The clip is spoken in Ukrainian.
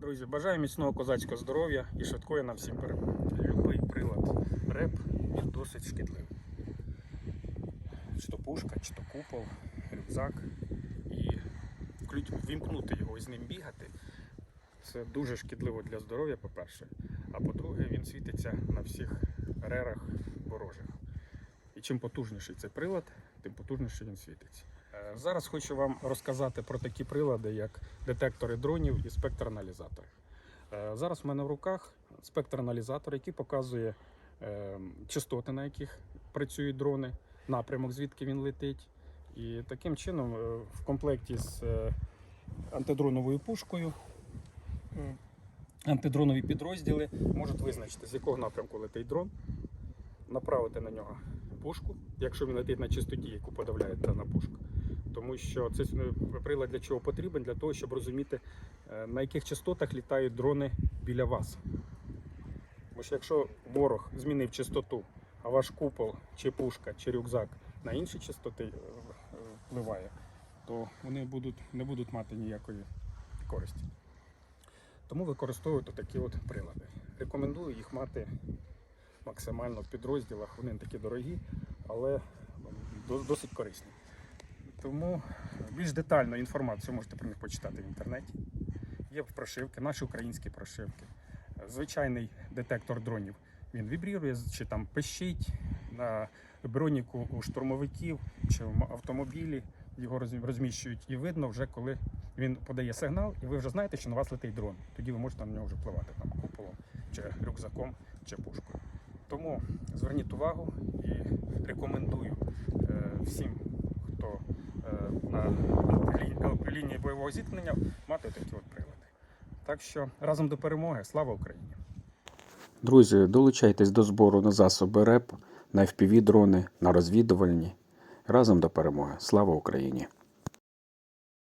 Друзі, бажаю міцного козацького здоров'я і швидкої нам всім перемоги. Любий прилад реп він досить шкідливий. Чи то пушка, чи то купол, рюкзак. І вімкнути його і з ним бігати це дуже шкідливо для здоров'я, по-перше. А по-друге, він світиться на всіх рерах ворожих. І чим потужніший цей прилад, тим потужніше він світиться. Е, Зараз хочу вам розказати про такі прилади, як детектори дронів і спектраналізатори. Е, Зараз в мене в руках спектраналізатор, який показує е, частоти, на яких працюють дрони, напрямок, звідки він летить. І таким чином, в комплекті з антидроновою пушкою, антидронові підрозділи можуть визначити, з якого напрямку летить дрон, направити на нього пушку, якщо він летить на частоті, яку подавляє дана пушка. Тому що цей е, прилад для чого потрібен? Для того, щоб розуміти, е, на яких частотах літають дрони біля вас. Тому що якщо ворог змінив частоту, а ваш купол, чи пушка, чи рюкзак на інші частоти е, впливає, то вони будуть, не будуть мати ніякої користі. Тому використовують такі от прилади. Рекомендую їх мати максимально в підрозділах. Вони не такі дорогі, але досить корисні. Тому більш детальну інформацію можете про них почитати в інтернеті. Є прошивки, наші українські прошивки. Звичайний детектор дронів він вібрірує чи там пищить на броніку у штурмовиків чи в автомобілі. Його розміщують і видно вже, коли він подає сигнал, і ви вже знаєте, що на вас летить дрон. Тоді ви можете на нього вже впливати там куполом, чи рюкзаком, чи пушкою. Тому зверніть увагу і рекомендую е, всім, хто на при лінії бойового зіткнення, мати такі от прилади. Так що разом до перемоги, слава Україні! Друзі, долучайтесь до збору на засоби РЕП, на FPV-дрони, на розвідувальні. Разом до перемоги. Слава Україні!